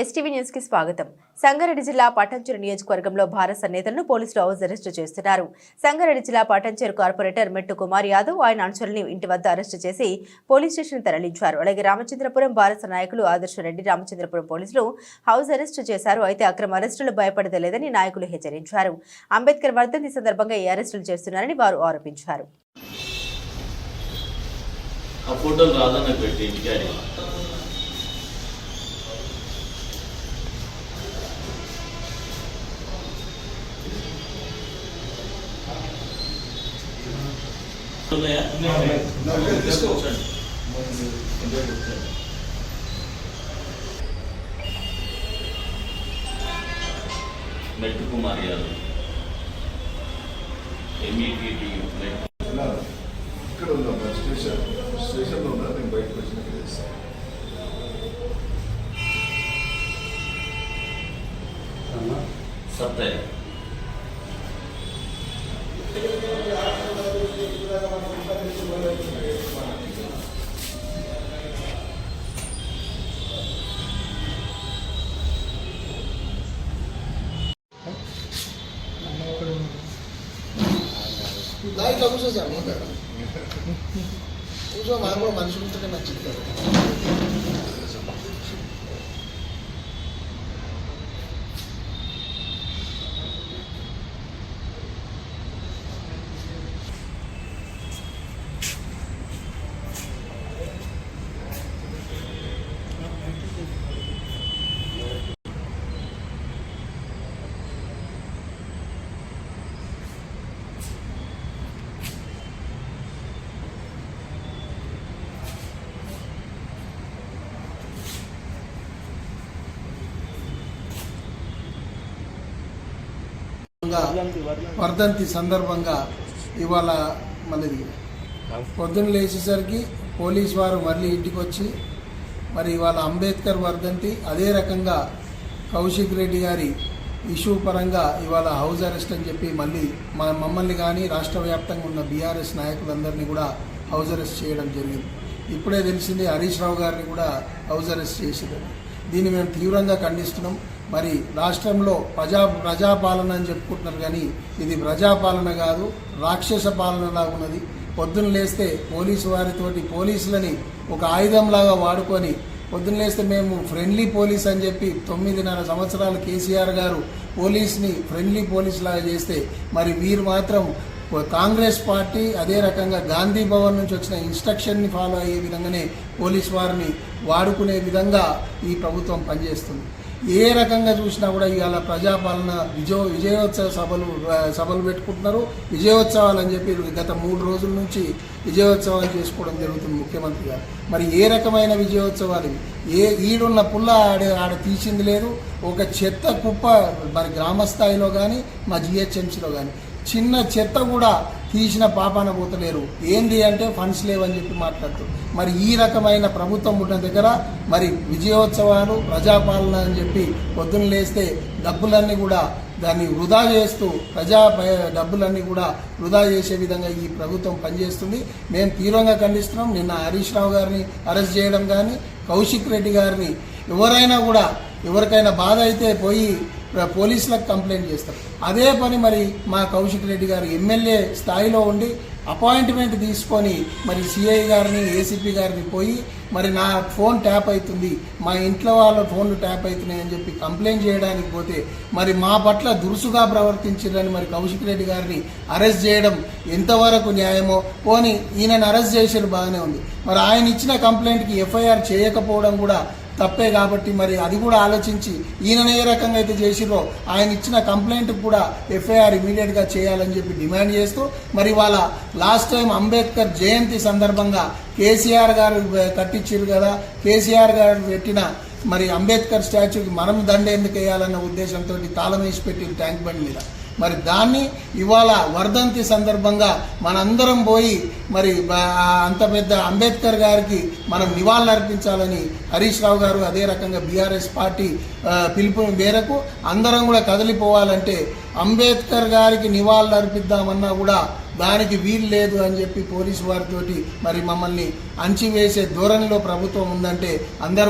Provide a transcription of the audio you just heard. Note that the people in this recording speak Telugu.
ఎస్టీవీ న్యూస్కి స్వాగతం. సంగారెడ్డి జిల్లా పటంచెరు నియోజకవర్గంలో భారత నేతలను పోలీసులు హౌస్ అరెస్టు చేస్తున్నారు. సంగారెడ్డి జిల్లా పటంచెరు కార్పొరేటర్ మెట్టు కుమార్ యాదవ్ ఆయన అనుచరుల్ని ఇంటి వద్ద అరెస్టు చేసి పోలీస్ స్టేషన్ తరలించారు. అలాగే రామచంద్రపురం భారత నాయకులు ఆదర్శ రెడ్డి రామచంద్రపురం పోలీసులు హౌస్ అరెస్టు చేశారు. అయితే అక్రమ అరెస్టులు భయపడదలేదని నాయకులు హెచ్చరించారు. అంబేద్కర్ వర్ధంతి సందర్భంగా ఈ అరెస్టులు చేస్తున్నారని వారు ఆరోపించారు. ఆ ఫోటోలు రాదన్న పెట్టి ఇంటికాడి మెట్టు కుమార్ యాదవ్. ఎంఈటీటీ నా ఇక్కడ మరి స్టేషన్ స్టేషన్లో ఉన్నా నేను బయటకు వచ్చినాక చేస్తాను సత్తయ్య కూర్చో సార్ ముందు కూర్చో మనం కూడా మనుషులు ఉంటే నచ్చింది కదా వర్ధంతి సందర్భంగా ఇవాళ మళ్ళీ పొద్దున్న లేచేసరికి పోలీస్ వారు మళ్ళీ ఇంటికి వచ్చి మరి ఇవాళ అంబేద్కర్ వర్ధంతి అదే రకంగా కౌశిక్ రెడ్డి గారి ఇష్యూ పరంగా ఇవాళ హౌస్ అరెస్ట్ అని చెప్పి మళ్ళీ మా మమ్మల్ని కానీ రాష్ట్ర వ్యాప్తంగా ఉన్న బీఆర్ఎస్ నాయకులందరినీ కూడా హౌస్ అరెస్ట్ చేయడం జరిగింది. ఇప్పుడే తెలిసింది హరీష్ రావు గారిని కూడా హౌస్ అరెస్ట్ చేసింది దీన్ని మేము తీవ్రంగా ఖండిస్తున్నాం. మరి రాష్ట్రంలో ప్రజా ప్రజాపాలన అని చెప్పుకుంటున్నారు కానీ ఇది ప్రజాపాలన కాదు రాక్షస పాలనలా ఉన్నది. పొద్దున లేస్తే పోలీసు వారితోటి పోలీసులని ఒక ఆయుధంలాగా వాడుకొని పొద్దున్న లేస్తే మేము ఫ్రెండ్లీ పోలీస్ అని చెప్పి తొమ్మిదిన్నర సంవత్సరాలు కేసీఆర్ గారు పోలీస్ని ఫ్రెండ్లీ పోలీస్ లాగా చేస్తే మరి వీరు మాత్రం కాంగ్రెస్ పార్టీ అదే రకంగా గాంధీ భవన్ నుంచి వచ్చిన ఇన్స్ట్రక్షన్ని ఫాలో అయ్యే విధంగానే పోలీస్ వారిని వాడుకునే విధంగా ఈ ప్రభుత్వం పనిచేస్తుంది. ఏ రకంగా చూసినా కూడా ఇవాళ ప్రజాపాలన విజయ విజయోత్సవ సభలు సభలు పెట్టుకుంటున్నారు. విజయోత్సవాలు అని చెప్పి గత మూడు రోజుల నుంచి విజయోత్సవాలు చేసుకోవడం జరుగుతుంది ముఖ్యమంత్రి గారు. మరి ఏ రకమైన విజయోత్సవాలు? ఏ ఈడున్న పుల్ల ఆడ ఆడ తీసింది లేదు. ఒక చెత్త కుప్ప మరి గ్రామ స్థాయిలో కానీ మా జిహెచ్ఎంసీలో కానీ చిన్న చెత్త కూడా తీసిన పాపాన పోతలేరు. ఏంది అంటే ఫండ్స్ లేవని చెప్పి మాట్లాడుతూ. మరి ఈ రకమైన ప్రభుత్వం ఉన్న దగ్గర మరి విజయోత్సవాలు ప్రజాపాలన అని చెప్పి పొద్దున్న లేస్తే డబ్బులన్నీ కూడా దాన్ని వృధా చేస్తూ ప్రజా డబ్బులన్నీ కూడా వృధా చేసే విధంగా ఈ ప్రభుత్వం పనిచేస్తుంది. మేము తీవ్రంగా ఖండిస్తున్నాం. నిన్న హరీష్ రావు గారిని అరెస్ట్ చేయడం కానీ కౌశిక్ రెడ్డి గారిని ఎవరైనా కూడా ఎవరికైనా బాధ అయితే పోయి పోలీసులకు కంప్లైంట్ చేస్తారు అదే పని మరి మా కౌశిక్ రెడ్డి గారు ఎమ్మెల్యే స్థాయిలో ఉండి అపాయింట్మెంట్ తీసుకొని మరి సిఐ గారిని ఏసీపీ గారిని పోయి మరి నా ఫోన్ ట్యాప్ అవుతుంది మా ఇంట్లో వాళ్ళ ఫోన్లు ట్యాప్ అవుతున్నాయి అని చెప్పి కంప్లైంట్ చేయడానికి పోతే మరి మా పట్ల దురుసుగా ప్రవర్తించారని మరి కౌశిక్ రెడ్డి గారిని అరెస్ట్ చేయడం ఎంతవరకు న్యాయమో? పోని ఈయనను అరెస్ట్ చేసేది బాగానే ఉంది. మరి ఆయన ఇచ్చిన కంప్లైంట్కి ఎఫ్ఐఆర్ చేయకపోవడం కూడా తప్పే కాబట్టి మరి అది కూడా ఆలోచించి ఈయన ఏ రకంగా అయితే చేసిరో ఆయన ఇచ్చిన కంప్లైంట్ కూడా ఎఫ్ఐఆర్ ఇమీడియట్గా చేయాలని చెప్పి డిమాండ్ చేస్తూ మరి వాళ్ళ లాస్ట్ టైం అంబేద్కర్ జయంతి సందర్భంగా కేసీఆర్ గారు కట్టించారు కదా కేసీఆర్ గారు పెట్టిన మరి అంబేద్కర్ స్టాచ్యూకి మనం దండ ఎందుకు వేయాలన్న ఉద్దేశంతో తాళం వేసి పెట్టి ట్యాంక్ బండ్ మీద. మరి దాన్ని ఇవాళ వర్ధంతి సందర్భంగా మనందరం పోయి మరి అంత పెద్ద అంబేద్కర్ గారికి మనం నివాళులు అర్పించాలని హరీష్ రావు గారు అదే రకంగా బీఆర్ఎస్ పార్టీ పిలుపు మేరకు అందరం కూడా కదిలిపోవాలంటే అంబేద్కర్ గారికి నివాళులు అర్పిద్దామన్నా కూడా దానికి వీలు లేదు అని చెప్పి పోలీసు వారితోటి మరి మమ్మల్ని అంచివేసే ధోరణిలో ప్రభుత్వం ఉందంటే అందరూ